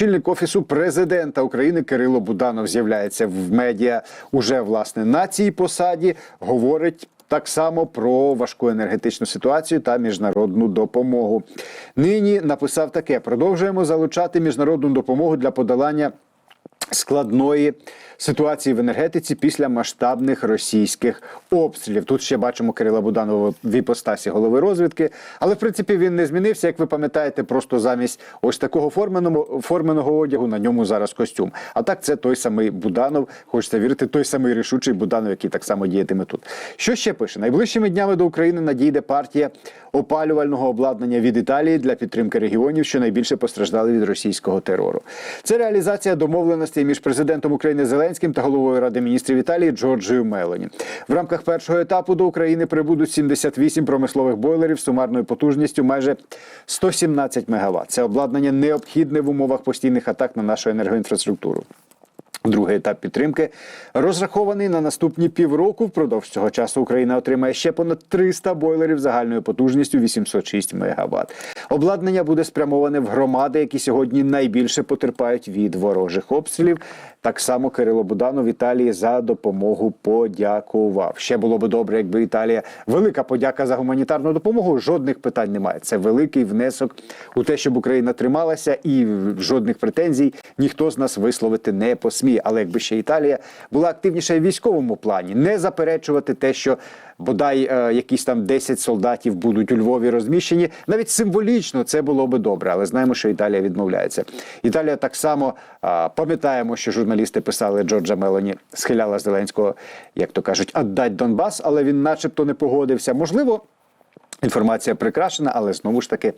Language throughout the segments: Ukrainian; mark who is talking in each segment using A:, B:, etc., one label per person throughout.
A: Очільник офісу президента України Кирило Буданов з'являється в медіа уже власне на цій посаді. Говорить. Так само про важку енергетичну ситуацію та міжнародну допомогу. Нині написав таке: продовжуємо залучати міжнародну допомогу для подолання складної ситуації в енергетиці після масштабних російських обстрілів. Тут ще бачимо Кирила Буданова в іпостасі голови розвідки, але в принципі він не змінився. Як ви пам'ятаєте, просто замість ось такого форменого форменого одягу на ньому зараз костюм. А так це той самий Буданов. Хочеться вірити, той самий рішучий Буданов, який так само діятиме тут. Що ще пише? Найближчими днями до України надійде партія опалювального обладнання від Італії для підтримки регіонів, що найбільше постраждали від російського терору. Це реалізація домовленостей між президентом України Зеленським та головою Ради міністрів Італії Джорджією Мелоні. В рамках першого етапу до України прибудуть 78 промислових бойлерів сумарною потужністю майже 117 МВт. Це обладнання необхідне в умовах постійних атак на нашу енергоінфраструктуру. Другий етап підтримки розрахований на наступні півроку. Впродовж цього часу Україна отримає ще понад 300 бойлерів загальною потужністю 806 МВт. Обладнання буде спрямоване в громади, які сьогодні найбільше потерпають від ворожих обстрілів. Так само Кирило Буданов Італії за допомогу подякував. Ще було би добре, якби Італія велика подяка за гуманітарну допомогу. Жодних питань немає. Це великий внесок у те, щоб Україна трималася, і жодних претензій ніхто з нас висловити не посміє. Але якби ще Італія була активніша в військовому плані, не заперечувати те, що бодай е, якісь там 10 солдатів будуть у Львові розміщені, навіть символічно це було би добре. Але знаємо, що Італія відмовляється. Італія так само пам'ятаємо, що журналісти писали Джорджа Мелоні, схиляла Зеленського, як то кажуть, «отдать Донбас, але він, начебто, не погодився. Можливо. Інформація прикрашена, але знову ж таки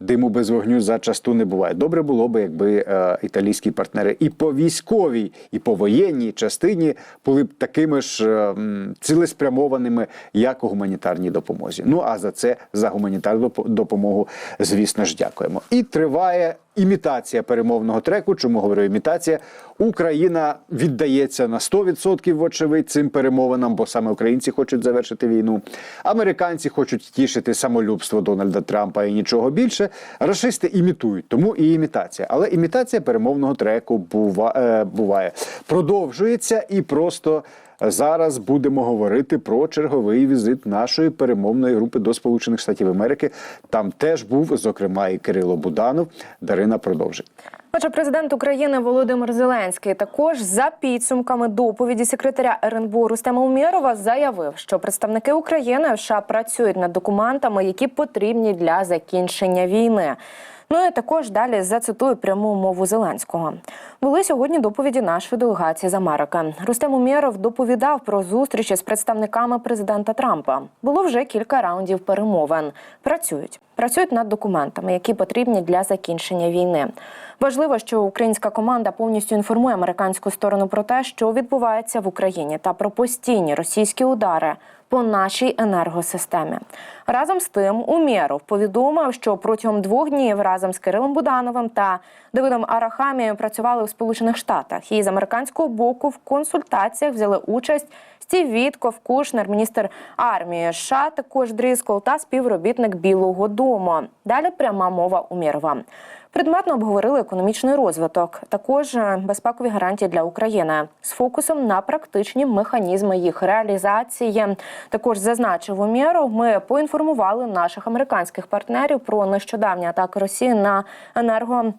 A: диму без вогню зачасту не буває. Добре було би, якби е, італійські партнери і по військовій, і по воєнній частині були б такими ж е, цілеспрямованими, як у гуманітарній допомозі. Ну а за це за гуманітарну допомогу, звісно ж, дякуємо. І триває імітація перемовного треку. Чому говорю імітація? Україна віддається на 100% вочевидь цим перемовинам, бо саме українці хочуть завершити війну. Американці хочуть тішити самолюбство Дональда Трампа і нічого більше. Рашисти імітують, тому і імітація. Але імітація перемовного треку бува, е, буває, продовжується і просто. Зараз будемо говорити про черговий візит нашої перемовної групи до Сполучених Штатів Америки. Там теж був, зокрема, і Кирило Буданов. Дарина продовжить.
B: Отже, президент України Володимир Зеленський також за підсумками доповіді секретаря РНБО Рустема Умєрова заявив, що представники України в США працюють над документами, які потрібні для закінчення війни. Ну і також далі зацитую пряму мову Зеленського. Були сьогодні доповіді нашої делегації з Америки. Рустем Умєров доповідав про зустрічі з представниками президента Трампа. Було вже кілька раундів перемовин. Працюють, працюють над документами, які потрібні для закінчення війни. Важливо, що українська команда повністю інформує американську сторону про те, що відбувається в Україні, та про постійні російські удари по нашій енергосистемі. Разом з тим, Умєров повідомив, що протягом двох днів разом з Кирилом Будановим та Давидом Арахамією працювали у Сполучених Штатах. І з американського боку в консультаціях взяли участь Стів Вітков, Кушнер, міністр армії США, також Дріскол та співробітник Білого Дому. Далі пряма мова Умєрова. Предметно обговорили економічний розвиток, також е, безпекові гарантії для України з фокусом на практичні механізми їх реалізації. Також зазначив Умєров, ми поінформували наших американських партнерів про нещодавні атаки Росії на енерго.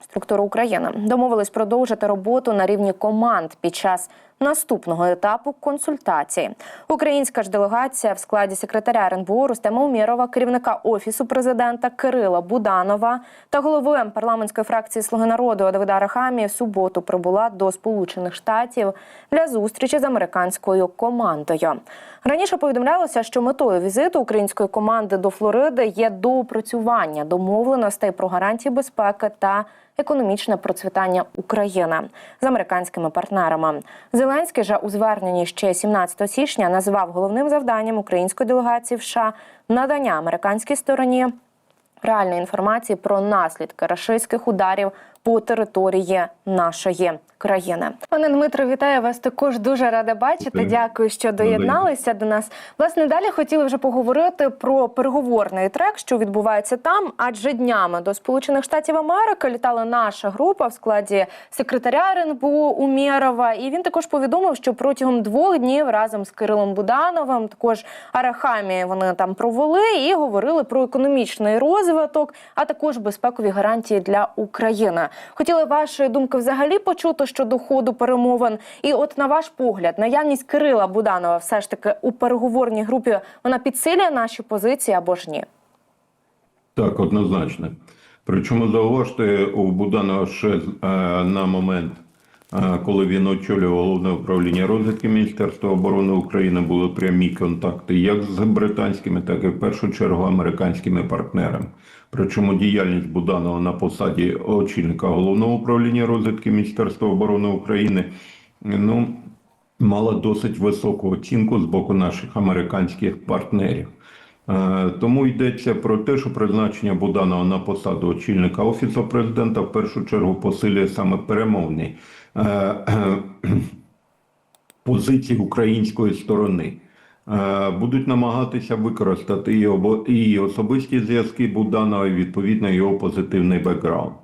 B: Структуру України домовились продовжити роботу на рівні команд під час наступного етапу консультацій. Українська ж делегація в складі секретаря РНБО Рустема Умєрова, керівника офісу президента Кирила Буданова та голови парламентської фракції Слуги народу Давида Рахамі в суботу прибула до Сполучених Штатів для зустрічі з американською командою. Раніше повідомлялося, що метою візиту української команди до Флориди є доопрацювання домовленостей про гарантії безпеки та економічне процвітання України з американськими партнерами. Зеленський же у зверненні ще 17 січня назвав головним завданням української делегації в США надання американській стороні реальної інформації про наслідки рашистських ударів по території нашої країни. Пане Дмитро, вітаю вас. Також дуже рада бачити. Дякую, що доєдналися до нас. Власне, далі хотіли вже поговорити про переговорний трек, що відбувається там. Адже днями до Сполучених Штатів Америки літала наша група в складі секретаря РНБО Умєрова. І він також повідомив, що протягом двох днів разом з Кирилом Будановим, також Арахамі, вони там провели і говорили про економічний розвиток, а також безпекові гарантії для України. Хотіли вашої думки взагалі почути щодо ходу перемовин. І от на ваш погляд, наявність Кирила Буданова все ж таки у переговорній групі вона підсилює наші позиції або ж ні?
C: Так, однозначно. Причому зауважте, у Буданова ще е, на момент, коли він очолював головне управління розвідки Міністерства оборони України, були прямі контакти як з британськими, так і в першу чергу американськими партнерами. Причому діяльність Буданова на посаді очільника головного управління розвідки Міністерства оборони України ну, мала досить високу оцінку з боку наших американських партнерів. Е, Тому йдеться про те, що призначення Буданова на посаду очільника офісу президента в першу чергу посилює саме перемовні е, позиції української сторони. Е, Будуть намагатися використати і особисті зв'язки Буданова, і відповідно його позитивний бекграунд.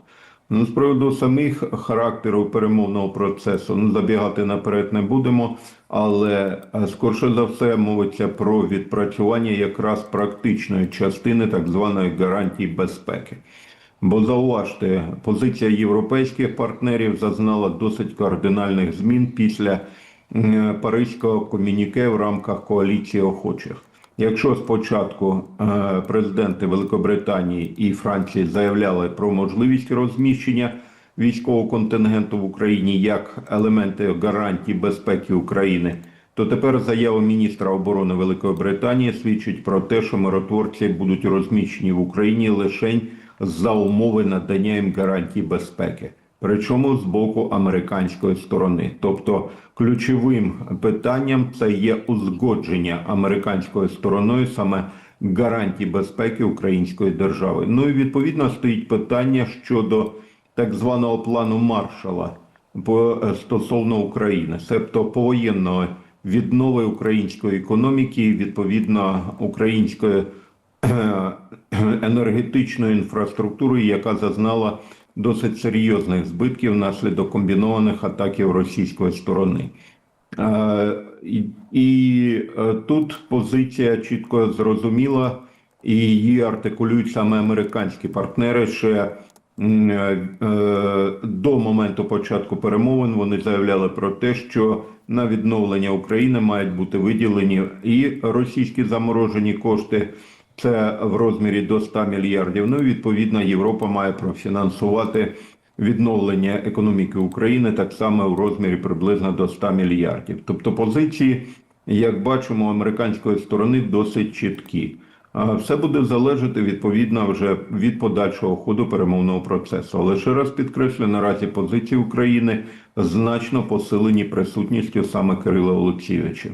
C: Ну, з приводу самих характеру перемовного процесу, ну забігати наперед не будемо, але е, скорше за все мовиться про відпрацювання якраз практичної частини так званої гарантії безпеки. Бо зауважте, позиція європейських партнерів зазнала досить кардинальних змін після Паризького комюніке в рамках коаліції охочих. Якщо спочатку е, президенти Великобританії і Франції заявляли про можливість розміщення військового контингенту в Україні як елементи гарантії безпеки України, то тепер заява міністра оборони Великої Британії свідчить про те, що миротворці будуть розміщені в Україні лише за умови надання їм гарантій безпеки. Причому з боку американської сторони, тобто ключовим питанням це є узгодження американською стороною саме гарантій безпеки української держави. Ну і відповідно стоїть питання щодо так званого плану Маршала е, стосовно України, себто повоєнної віднови української економіки, відповідно української е, енергетичної інфраструктури, яка зазнала досить серйозних збитків внаслідок комбінованих атаків російської сторони. Е, І, і е, тут позиція чітко зрозуміла, і її артикулюють саме американські партнери. Ще е, до моменту початку перемовин вони заявляли про те, що на відновлення України мають бути виділені і російські заморожені кошти. Це в розмірі до 100 мільярдів. Ну і відповідно Європа має профінансувати відновлення економіки України так само в розмірі приблизно до 100 мільярдів. Тобто позиції, як бачимо, американської сторони досить чіткі. Все буде залежати відповідно вже від подальшого ходу перемовного процесу. Але ще раз підкреслю, наразі позиції України значно посилені присутністю саме Кирила Олексійовича.